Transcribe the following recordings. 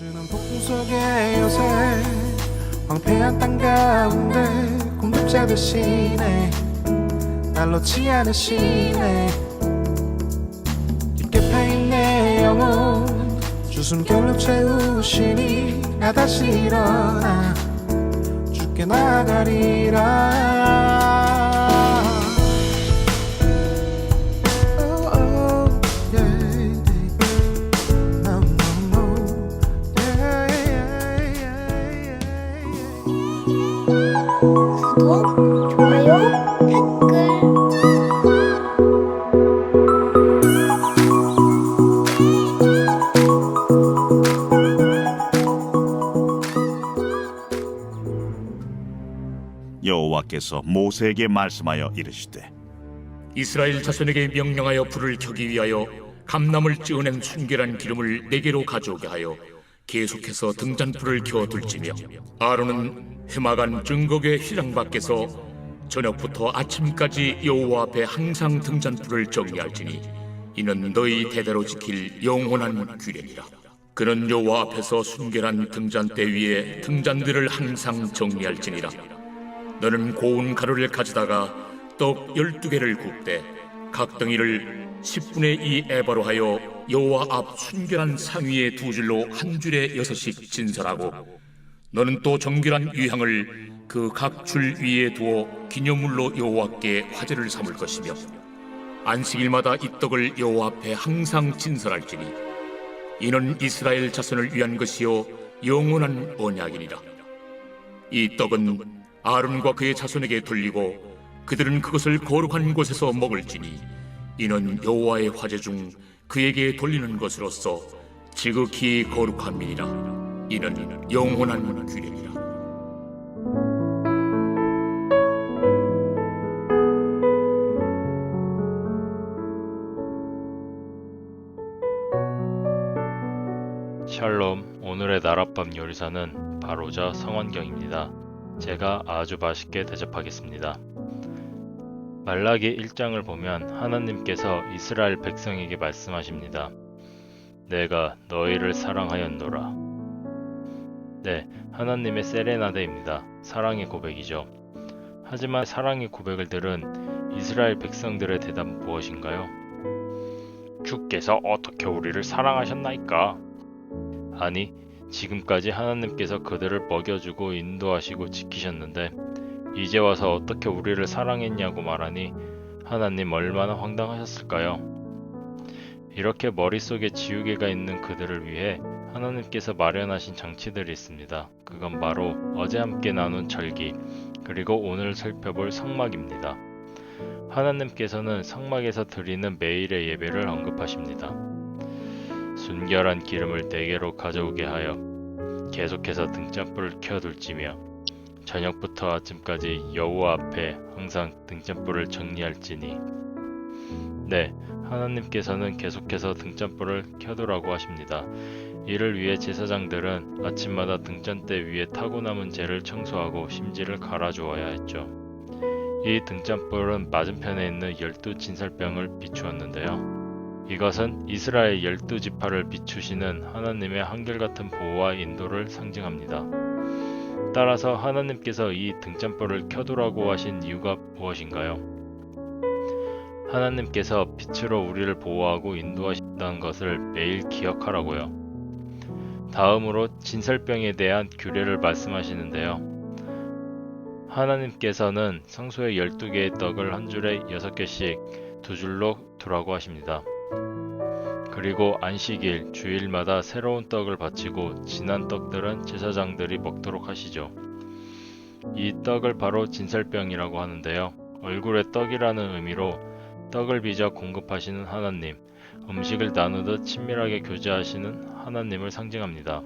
주는 폭풍 속에 요새 황폐한 땅 가운데 공급자 되시네. 날 놓지 않으시네. 깊게 파인 내 영혼 주숨결로 채우시니 나 다시 일어나. 죽게 나가리라 여호와께서 모세에게 말씀하여 이르시되 이스라엘 자손에게 명령하여 불을 켜기 위하여 감남을 찌어낸 순결한 기름을 네개로 가져오게 하여 계속해서 등잔불을 켜 둘지며 아론은 해마간 증거계 휘장 밖에서 저녁부터 아침까지 여호와 앞에 항상 등잔불을 정리할지니 이는 너희 대대로 지킬 영원한 규례니라. 그는 여호와 앞에서 순결한 등잔대 위에 등잔들을 항상 정리할지니라 너는 고운 가루를 가져다가 떡 열두 개를 굽되 각 덩이를 10분의 2 에바로 하여 여호와 앞 순결한 상위에 두 줄로 한 줄에 여섯씩 진설하고 너는 또 정결한 유향을 그 각 줄 위에 두어 기념물로 여호와께 화제를 삼을 것이며 안식일마다 이 떡을 여호와 앞에 항상 진설할지니 이는 이스라엘 자손을 위한 것이요 영원한 언약이니라. 이 떡은 아론과 그의 자손에게 돌리고 그들은 그것을 거룩한 곳에서 먹을지니 이는 여호와의 화제 중 그에게 돌리는 것으로서 지극히 거룩함이니라 이는 영원한 규례니라 샬롬, 오늘의 나랏밤 요리사는 바로자 성원경입니다. 제가 아주 맛있게 대접하겠습니다. 말라기 1장을 보면 하나님께서 이스라엘 백성에게 말씀하십니다. 내가 너희를 사랑하였노라. 네, 하나님의 세레나데입니다. 사랑의 고백이죠. 하지만 사랑의 고백을 들은 이스라엘 백성들의 대답은 무엇인가요? 주께서 어떻게 우리를 사랑하셨나이까? 아니, 지금까지 하나님께서 그들을 먹여주고 인도하시고 지키셨는데, 이제 와서 어떻게 우리를 사랑했냐고 말하니, 하나님 얼마나 황당하셨을까요? 이렇게 머릿속에 지우개가 있는 그들을 위해 하나님께서 마련하신 장치들이 있습니다. 그건 바로 어제 함께 나눈 절기, 그리고 오늘 살펴볼 성막입니다. 하나님께서는 성막에서 드리는 매일의 예배를 언급하십니다. 순결한 기름을 네 개로 가져오게 하여 계속해서 등잔불을 켜둘지며 저녁부터 아침까지 여호와 앞에 항상 등잔불을 정리할지니 네 하나님께서는 계속해서 등잔불을 켜두라고 하십니다. 이를 위해 제사장들은 아침마다 등잔대 위에 타고 남은 재를 청소하고 심지를 갈아주어야 했죠. 이 등잔불은 맞은편에 있는 열두 진설병을 비추었는데요. 이것은 이스라엘 열두 지파를 비추시는 하나님의 한결같은 보호와 인도를 상징합니다. 따라서 하나님께서 이 등잔불을 켜두라고 하신 이유가 무엇인가요? 하나님께서 빛으로 우리를 보호하고 인도하신다는 것을 매일 기억하라고요. 다음으로 진설병에 대한 규례를 말씀하시는데요. 하나님께서는 성소의 12개의 떡을 한 줄에 6개씩 두 줄로 두라고 하십니다. 그리고 안식일, 주일마다 새로운 떡을 바치고 지난 떡들은 제사장들이 먹도록 하시죠. 이 떡을 바로 진설병이라고 하는데요. 얼굴에 떡이라는 의미로 떡을 빚어 공급하시는 하나님, 음식을 나누듯 친밀하게 교제하시는 하나님을 상징합니다.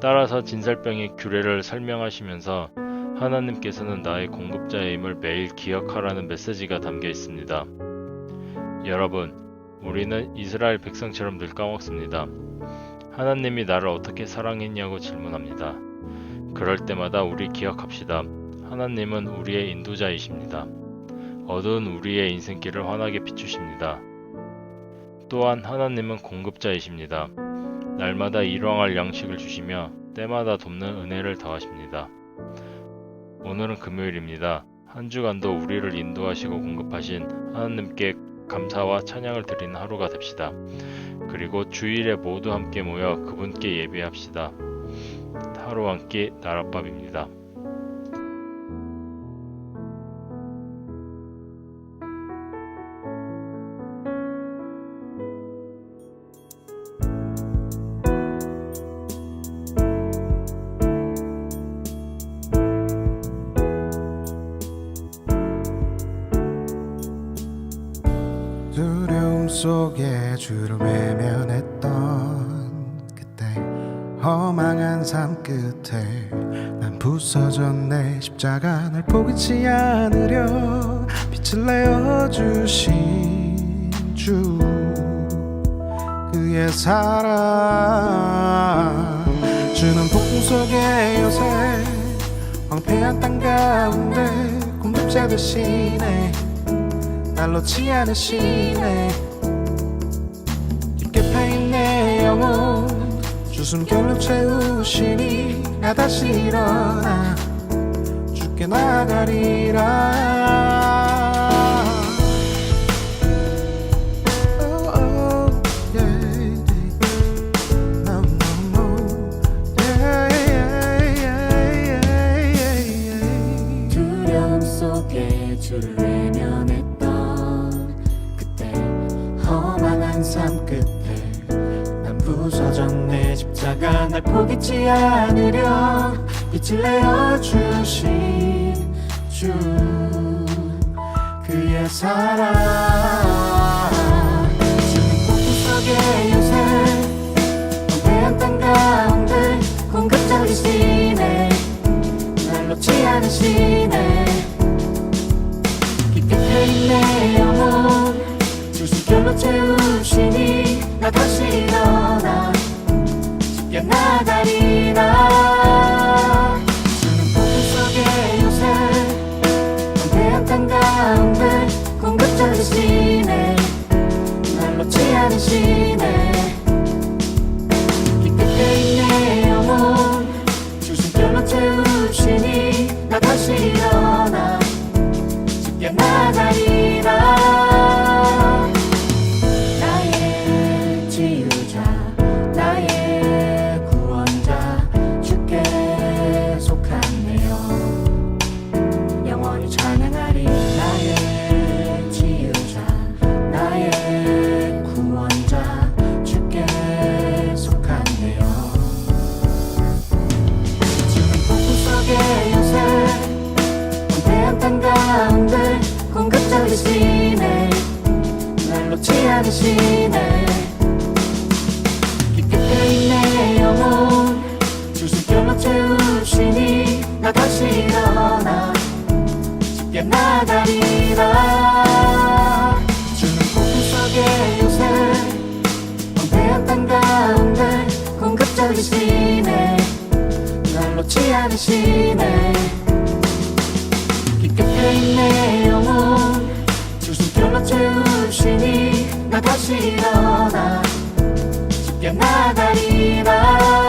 따라서 진설병의 규례를 설명하시면서 하나님께서는 나의 공급자임을 매일 기억하라는 메시지가 담겨 있습니다. 여러분, 우리는 이스라엘 백성처럼 늘 까먹습니다. 하나님이 나를 어떻게 사랑했냐고 질문합니다. 그럴 때마다 우리 기억합시다. 하나님은 우리의 인도자이십니다. 어두운 우리의 인생길을 환하게 비추십니다. 또한 하나님은 공급자이십니다. 날마다 일용할 양식을 주시며 때마다 돕는 은혜를 더하십니다. 오늘은 금요일입니다. 한 주간도 우리를 인도하시고 공급하신 하나님께 감사와 찬양을 드리는 하루가 됩시다. 그리고 주일에 모두 함께 모여 그분께 예배합시다. 하루 한 끼 나랏밥입니다. 속에 주를 외면했던 그때 허망한 삶 끝에 난 부서졌네. 십자가 날 포기치 않으려 빛을 내어 주신 주 그의 사랑. 주는 폭풍 속에 요새 황폐한 땅 가운데 공급자 되시네 날 놓지 않으시네 주숨결로 채우시니 나 다시 일어나. 죽게 나가리라. Oh, oh, 끝 날 포기치 않으려 빛을 내어 주신 주 그의 사랑. 지금 폭풍 속에 요새 황폐한 땅 가운데 공급자이시네 날 놓지 않으시네 깊게 패인 깊게 패인 내 영혼 주술결로 채우시니 나 다시 일어나 쉽게 나가리라. 주는 폭풍 속에 요새 땅 가운데 공급자이시네 날 놓지 않으시네 깊게 내 영혼 주술결로 채우시니 나 다시 일어나. 쉽게 나가리라